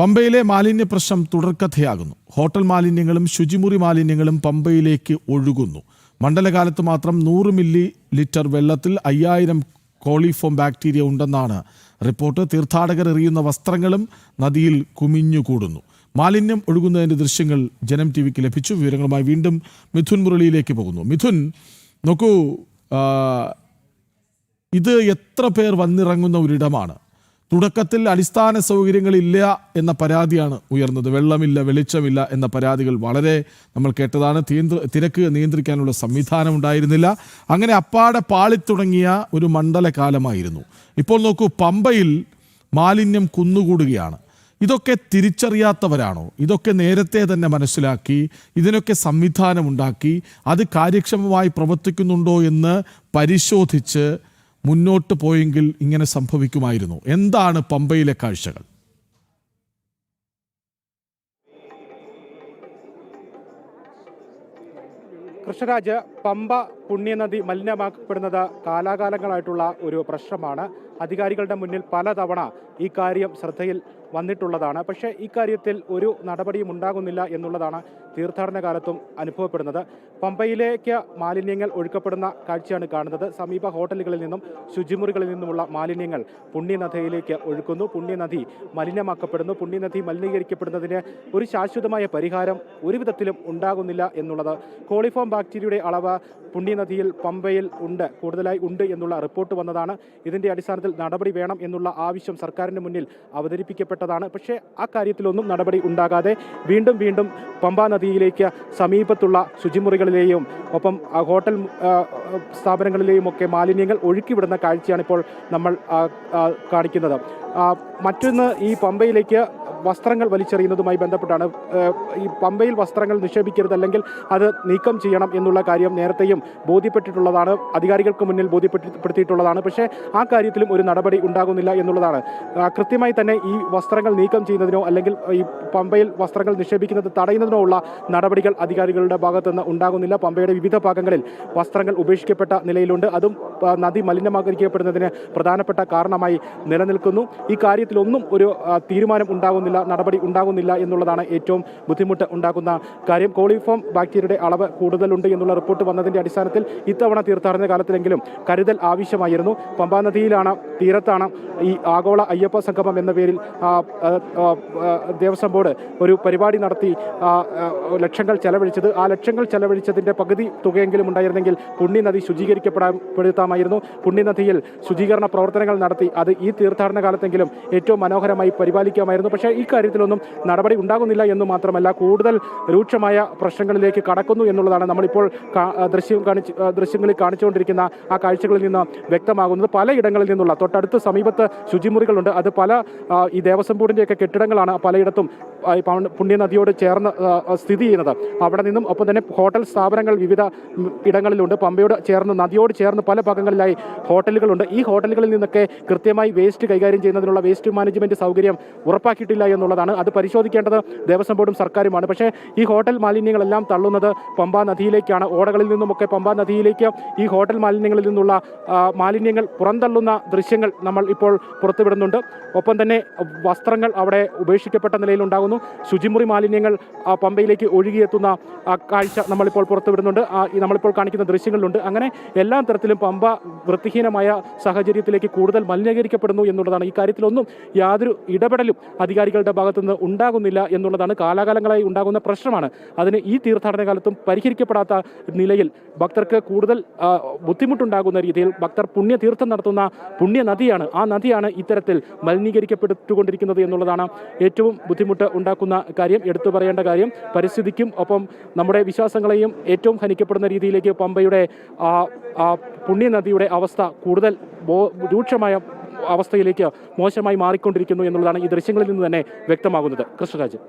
പമ്പയിലെ മാലിന്യ പ്രശ്നം തുടർക്കഥയാകുന്നു. ഹോട്ടൽ മാലിന്യങ്ങളും ശുചിമുറി മാലിന്യങ്ങളും പമ്പയിലേക്ക് ഒഴുകുന്നു. മണ്ഡലകാലത്ത് മാത്രം നൂറ് മില്ലി ലിറ്റർ വെള്ളത്തിൽ അയ്യായിരം കോളിഫോം ബാക്ടീരിയ ഉണ്ടെന്നാണ് റിപ്പോർട്ട്. തീർത്ഥാടകർ എറിയുന്ന വസ്ത്രങ്ങളും നദിയിൽ കുമിഞ്ഞുകൂടുന്നു. മാലിന്യം ഒഴുകുന്നതിന്റെ ദൃശ്യങ്ങൾ ജനം ടി വിക്ക് ലഭിച്ചു. വിവരങ്ങളുമായി വീണ്ടും മിഥുൻ മുരളിയിലേക്ക് പോകുന്നു. മിഥുൻ നോക്കൂ ഇത് എത്ര പേർ വന്നിറങ്ങുന്ന ഒരിടമാണ്. തുടക്കത്തിൽ അടിസ്ഥാന സൗകര്യങ്ങളില്ല എന്ന പരാതിയാണ് ഉയർന്നത്. വെള്ളമില്ല വെളിച്ചമില്ല എന്ന പരാതികൾ വളരെ നമ്മൾ കേട്ടതാണ്. തിരക്ക് നിയന്ത്രിക്കാനുള്ള സംവിധാനം ഉണ്ടായിരുന്നില്ല. അങ്ങനെ അപ്പാടെ പാളിത്തുടങ്ങിയ ഒരു മണ്ഡലകാലമായിരുന്നു. ഇപ്പോൾ നോക്കൂ പമ്പയിൽ മാലിന്യം കുന്നുകൂടുകയാണ്. ഇതൊക്കെ തിരിച്ചറിയാത്തവരാണോ? ഇതൊക്കെ നേരത്തെ തന്നെ മനസ്സിലാക്കി ഇതിനൊക്കെ സംവിധാനമുണ്ടാക്കി അത് കാര്യക്ഷമമായി പ്രവർത്തിക്കുന്നുണ്ടോ എന്ന് പരിശോധിച്ച് മുന്നോട്ട് പോയെങ്കിൽ ഇങ്ങനെ സംഭവിക്കുമായിരുന്നു. എന്താണ് പമ്പയിലെ കാഴ്ചകൾ? കൃഷ്ണരാജ് പമ്പ പുണ്യനദി മലിനമാക്കപ്പെടുന്നത് കാലാകാലങ്ങളായിട്ടുള്ള ഒരു പ്രശ്നമാണ്. അധികാരികളുടെ മുന്നിൽ പലതവണ ഈ കാര്യം ശ്രദ്ധയിൽ വന്നിട്ടുള്ളതാണ്. പക്ഷേ ഇക്കാര്യത്തിൽ ഒരു നടപടിയും ഉണ്ടാകുന്നില്ല എന്നുള്ളതാണ് തീർത്ഥാടന കാലത്തും അനുഭവപ്പെടുന്നത്. പമ്പയിലേക്ക് മാലിന്യങ്ങൾ ഒഴുക്കപ്പെടുന്ന കാഴ്ചയാണ് കാണുന്നത്. സമീപ ഹോട്ടലുകളിൽ നിന്നും ശുചിമുറികളിൽ നിന്നുമുള്ള മാലിന്യങ്ങൾ പുണ്യനദിയിലേക്ക് ഒഴുക്കുന്നു. പുണ്യനദി മലിനമാക്കപ്പെടുന്നു. പുണ്യനദി മലിനീകരിക്കപ്പെടുന്നതിന് ഒരു ശാശ്വതമായ പരിഹാരം ഒരു വിധത്തിലും ഉണ്ടാകുന്നില്ല എന്നുള്ളത്. കോളിഫോം ബാക്ടീരിയയുടെ അളവ് പുണ്യനദിയിൽ പമ്പയിൽ ഉണ്ട് കൂടുതലായി ഉണ്ട് എന്നുള്ള റിപ്പോർട്ട് വന്നതാണ്. ഇതിന്റെ അടിസ്ഥാനത്തിൽ നടപടി വേണം എന്നുള്ള ആവശ്യം സർക്കാരിന് മുന്നിൽ അവതരിപ്പിക്കപ്പെട്ടതാണ് പക്ഷേ ആ കാര്യത്തിലൊന്നും നടപടി ഉണ്ടാകാതെ വീണ്ടും വീണ്ടും പമ്പാ നദിയിലേക്ക് സമീപത്തുള്ള ശുചിമുറികളിലെയും ഒപ്പം ഹോട്ടൽ സ്ഥാപനങ്ങളിലെയും ഒക്കെ മാലിന്യങ്ങൾ ഒഴുക്കിവിടുന്ന കാഴ്ചയാണ് ഇപ്പോൾ നമ്മൾ കാണിക്കുന്നത്. മറ്റൊന്ന് ഈ പമ്പയിലേക്ക് വസ്ത്രങ്ങൾ വലിച്ചെറിയുന്നതുമായി ബന്ധപ്പെട്ടാണ് ഈ പമ്പയിൽ വസ്ത്രങ്ങൾ നിക്ഷേപിക്കരുത് അല്ലെങ്കിൽ അത് നീക്കം ചെയ്യണം എന്നുള്ള കാര്യം നേരത്തെയും ബോധ്യപ്പെട്ടിട്ടുള്ളതാണ് അധികാരികൾക്ക് മുന്നിൽ ബോധ്യപ്പെടുത്തിയിട്ടുള്ളതാണ്. പക്ഷേ ആ കാര്യത്തിലും ഒരു നടപടി ഉണ്ടാകുന്നില്ല എന്നുള്ളതാണ്. കൃത്യമായി തന്നെ ഈ വസ്ത്രങ്ങൾ നീക്കം ചെയ്യുന്നതിനോ അല്ലെങ്കിൽ ഈ പമ്പയിൽ വസ്ത്രങ്ങൾ നിക്ഷേപിക്കുന്നത് തടയുന്നതിനോ ഉള്ള നടപടികൾ അധികാരികളുടെ ഭാഗത്തുനിന്ന് ഉണ്ടാകുന്നില്ല. പമ്പയുടെ വിവിധ ഭാഗങ്ങളിൽ വസ്ത്രങ്ങൾ ഉപേക്ഷിക്കപ്പെട്ട നിലയിലുണ്ട്. അതും നദി മലിനമാകരിക്കപ്പെടുന്നതിന് പ്രധാനപ്പെട്ട കാരണമായി നിലനിൽക്കുന്നു. ഈ കാര്യത്തിലൊന്നും ഒരു തീരുമാനം ഉണ്ടാകുന്നില്ല. നടപടി ഉണ്ടാകുന്നില്ല എന്നുള്ളതാണ് ഏറ്റവും ബുദ്ധിമുട്ട് ഉണ്ടാക്കുന്ന കാര്യം. കോളിഫോം ബാക്ടീരിയയുടെ അളവ് കൂടുതലുണ്ട് എന്നുള്ള റിപ്പോർട്ട് വന്നതിന്റെ അടിസ്ഥാനത്തിൽ ഇത്തവണ തീർത്ഥാടന കാലത്തിലെങ്കിലും കരുതൽ ആവശ്യമായിരുന്നു. പമ്പാ നദിയിലാണ് തീരത്താണ് ഈ ആഗോള അയ്യപ്പ സംഗമം എന്ന പേരിൽ ദേവസ്വം ബോർഡ് ഒരു പരിപാടി നടത്തി ലക്ഷങ്ങൾ ചെലവഴിച്ചത്. ആ ലക്ഷങ്ങൾ ചെലവഴിച്ചതിന്റെ പകുതി തുകയെങ്കിലും ഉണ്ടായിരുന്നെങ്കിൽ പുണ്യനദി ശുചീകരിക്കപ്പെടാപ്പെടുത്താമായിരുന്നു പുണ്യനദിയിൽ ശുചീകരണ പ്രവർത്തനങ്ങൾ നടത്തി അത് ഈ തീർത്ഥാടന കാലത്തെങ്കിലും ഏറ്റവും മനോഹരമായി പരിപാലിക്കാമായിരുന്നു. പക്ഷേ കാര്യത്തിലൊന്നും നടപടി ഉണ്ടാകുന്നില്ല എന്ന് മാത്രമല്ല കൂടുതൽ രൂക്ഷമായ പ്രശ്നങ്ങളിലേക്ക് കടക്കുന്നു എന്നുള്ളതാണ് നമ്മളിപ്പോൾ ദൃശ്യം കാണിച്ച് ദൃശ്യങ്ങളിൽ കാണിച്ചുകൊണ്ടിരിക്കുന്ന ആ കാഴ്ചകളിൽ നിന്ന് വ്യക്തമാകുന്നത്. പലയിടങ്ങളിൽ നിന്നുള്ള തൊട്ടടുത്ത് സമീപത്ത് ശുചിമുറികളുണ്ട്. അത് പല ഈ ദേവസ്വം ബോർഡിന്റെയൊക്കെ കെട്ടിടങ്ങളാണ് പലയിടത്തും പുണ്യ പുണ്യനദിയോട് ചേർന്ന് സ്ഥിതി ചെയ്യുന്നത്. അവിടെ നിന്നും ഒപ്പം തന്നെ ഹോട്ടൽ സ്ഥാപനങ്ങൾ വിവിധ ഇടങ്ങളിലുണ്ട്. പമ്പയോട് ചേർന്ന് നദിയോട് ചേർന്ന് പല ഭാഗങ്ങളിലായി ഹോട്ടലുകളുണ്ട്. ഈ ഹോട്ടലുകളിൽ നിന്നൊക്കെ കൃത്യമായി വേസ്റ്റ് കൈകാര്യം ചെയ്യുന്നതിനുള്ള വേസ്റ്റ് മാനേജ്മെന്റ് സൗകര്യം ഉറപ്പാക്കിയിട്ടില്ല എന്നുള്ളതാണ്. അത് പരിശോധിക്കേണ്ടത് ദേവസ്വം ബോർഡും സർക്കാരുമാണ്. പക്ഷേ ഈ ഹോട്ടൽ മാലിന്യങ്ങളെല്ലാം തള്ളുന്നത് പമ്പാ നദിയിലേക്കാണ്. ഓടകളിൽ നിന്നുമൊക്കെ പമ്പാ നദിയിലേക്ക് ഈ ഹോട്ടൽ മാലിന്യങ്ങളിൽ നിന്നുള്ള മാലിന്യങ്ങൾ പുറന്തള്ളുന്ന ദൃശ്യങ്ങൾ നമ്മൾ ഇപ്പോൾ പുറത്തുവിടുന്നുണ്ട്. ഒപ്പം തന്നെ വസ്ത്രങ്ങൾ അവിടെ ഉപേക്ഷിക്കപ്പെട്ട നിലയിലുണ്ടാകുന്നു ശുചിമുറി മാലിന്യങ്ങൾ പമ്പയിലേക്ക് ഒഴുകിയെത്തുന്ന കാഴ്ച നമ്മളിപ്പോൾ പുറത്തുവിടുന്നുണ്ട്. നമ്മളിപ്പോൾ കാണിക്കുന്ന ദൃശ്യങ്ങളിലുണ്ട്. അങ്ങനെ എല്ലാ തരത്തിലും പമ്പ വൃത്തിഹീനമായ സാഹചര്യത്തിലേക്ക് കൂടുതൽ മലിനീകരിക്കപ്പെടുന്നു എന്നുള്ളതാണ്. ഈ കാര്യത്തിലൊന്നും യാതൊരു ഇടപെടലും അധികാരികളുടെ ഭാഗത്തുനിന്ന് ഉണ്ടാകുന്നില്ല എന്നുള്ളതാണ് കാലാകാലങ്ങളായി ഉണ്ടാകുന്ന പ്രശ്നമാണ്. അതിന് ഈ തീർത്ഥാടന കാലത്തും പരിഹരിക്കപ്പെടാത്ത നിലയിൽ ഭക്തർക്ക് കൂടുതൽ ബുദ്ധിമുട്ടുണ്ടാകുന്ന രീതിയിൽ ഭക്തർ പുണ്യതീർത്ഥം നടത്തുന്ന പുണ്യ നദിയാണ് ആ നദിയാണ് ഇത്തരത്തിൽ മലിനീകരിക്കപ്പെട്ടുകൊണ്ടിരിക്കുന്നത് എന്നുള്ളതാണ് ഏറ്റവും ബുദ്ധിമുട്ട് ഉണ്ടാക്കുന്ന കാര്യം എടുത്തു പറയേണ്ട കാര്യം പരിസ്ഥിതിക്കും ഒപ്പം നമ്മുടെ വിശ്വാസങ്ങളെയും ഏറ്റവും ഹനിക്കപ്പെടുന്ന രീതിയിലേക്ക് പമ്പയുടെ പുണ്യനദിയുടെ അവസ്ഥ കൂടുതൽ രൂക്ഷമായ അവസ്ഥയിലേക്ക് മോശമായി മാറിക്കൊണ്ടിരിക്കുന്നു എന്നുള്ളതാണ് ഈ ദൃശ്യങ്ങളിൽ നിന്ന് തന്നെ വ്യക്തമാകുന്നത്. കൃഷ്ണരാജ്